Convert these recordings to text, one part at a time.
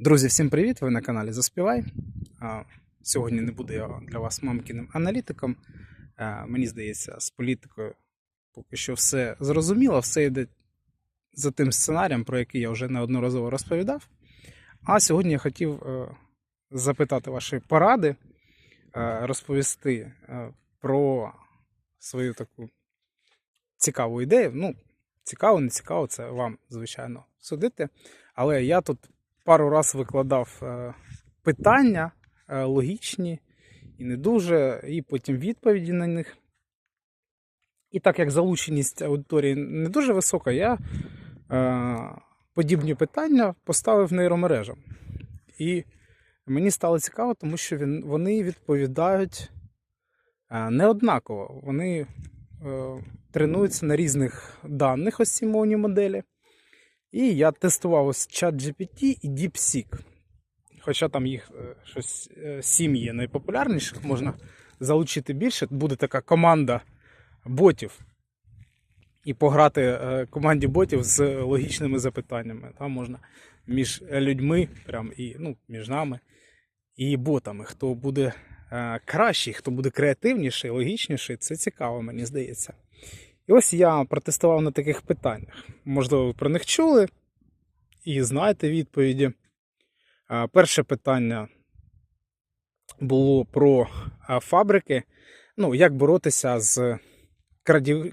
Друзі, всім привіт! Ви на каналі Заспівай. Сьогодні не буду я для вас мамкіним аналітиком. Мені здається, з політикою поки що все зрозуміло, все йде за тим сценарієм, про який я вже неодноразово розповідав. А сьогодні я хотів е, запитати ваші поради, е, розповісти е, про свою таку цікаву ідею. Ну, цікаво, не цікаво, це вам, звичайно, судити. Але я тут пару раз викладав е, питання е, логічні і не дуже, і потім відповіді на них. І так як залученість аудиторії не дуже висока, я е, подібні питання поставив нейромережам. І мені стало цікаво, тому що вони відповідають неоднаково. Вони тренуються на різних даних, ось ці мовні моделі. І я тестував ось ChatGPT і DeepSeek. Хоча там їх е, щось е, сім є найпопулярніших, можна залучити більше. Буде така команда ботів. І пограти е, команді ботів з логічними запитаннями. Там можна між людьми, прям і ну, між нами і ботами. Хто буде кращий, хто буде креативніший, логічніший, це цікаво, мені здається. І ось я протестував на таких питаннях. Можливо, ви про них чули і знаєте відповіді. Перше питання було про фабрики. Ну, як боротися з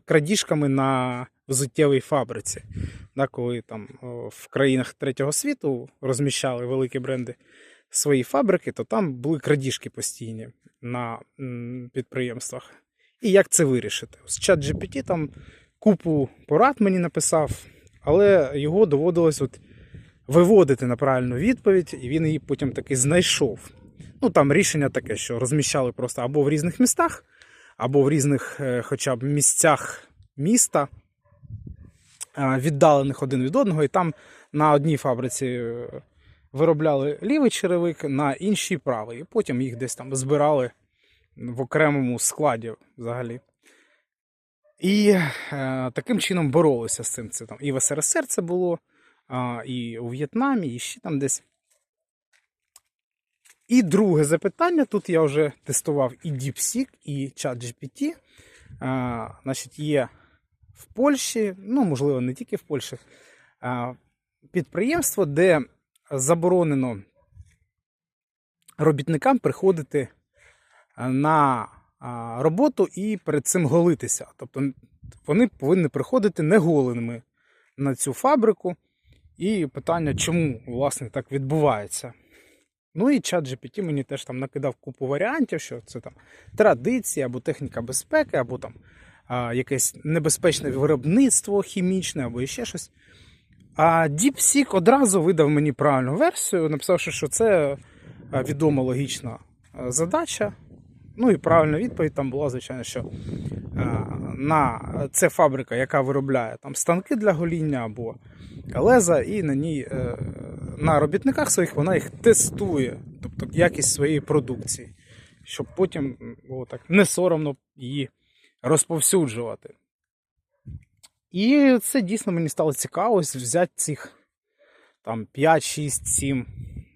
крадіжками на взуттєвій фабриці. Да, коли там в країнах третього світу розміщали великі бренди свої фабрики, то там були крадіжки постійні на підприємствах. І як це вирішити? З чат GPT там купу порад мені написав, але його доводилось от виводити на правильну відповідь, і він її потім таки знайшов. Ну там рішення таке, що розміщали просто або в різних містах, або в різних е, хоча б місцях міста, е, віддалених один від одного, і там на одній фабриці е, виробляли лівий черевик, на іншій правий. І потім їх десь там збирали в окремому складі взагалі. І е, таким чином боролися з цим. Це там і в СРСР це було, а, і у В'єтнамі, і ще там десь. І друге запитання. Тут я вже тестував і DeepSeek, і ChatGPT. А, значить, є в Польщі, ну, можливо, не тільки в Польщі, а, підприємство, де заборонено робітникам приходити на роботу і перед цим голитися. Тобто вони повинні приходити неголеними на цю фабрику. І питання, чому власне так відбувається. Ну і чат GPT мені теж там накидав купу варіантів, що це там традиція, або техніка безпеки, або там а, якесь небезпечне виробництво хімічне, або ще щось. А DeepSeek одразу видав мені правильну версію, написавши, що це відома логічна задача. Ну і правильна відповідь там була, звичайно, що на це фабрика, яка виробляє там станки для гоління або леза, і на ній е, на робітниках своїх вона їх тестує, тобто якість своєї продукції, щоб потім було так не соромно її розповсюджувати. І це дійсно мені стало цікаво взяти цих там 5, 6, 7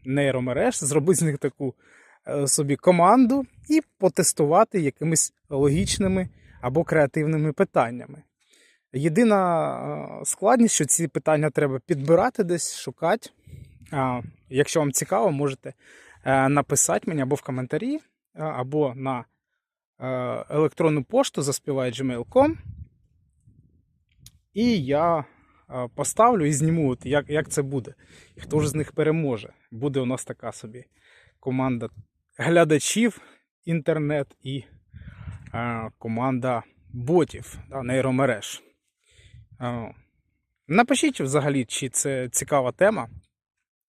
нейромереж, зробити з них таку е, собі команду і потестувати якимись логічними або креативними питаннями. Єдина е, складність, що ці питання треба підбирати десь, шукати. Якщо вам цікаво, можете е, написати мені або в коментарі, е, або на е, електронну пошту заспівай.gmail.com. І я е, поставлю і зніму, як, це буде. Хто ж з них переможе. Буде у нас така собі команда глядачів інтернет і е, команда ботів нейромереж. Е, Напишіть взагалі, чи це цікава тема.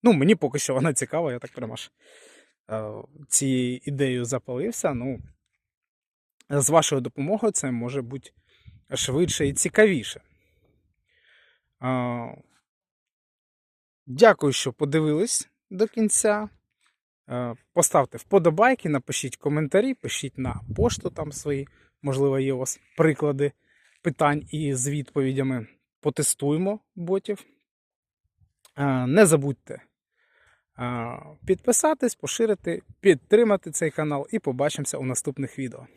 Ну, мені поки що вона цікава, я так прямо аж е, цією ідеєю запалився. Ну, з вашою допомогою це може бути швидше і цікавіше. Дякую, що подивились до кінця. Е, Поставте вподобайки, напишіть коментарі, пишіть на пошту там свої, можливо, є у вас приклади питань і з відповідями. Потестуємо ботів. Е, Не забудьте підписатись, поширити, підтримати цей канал і побачимося у наступних відео.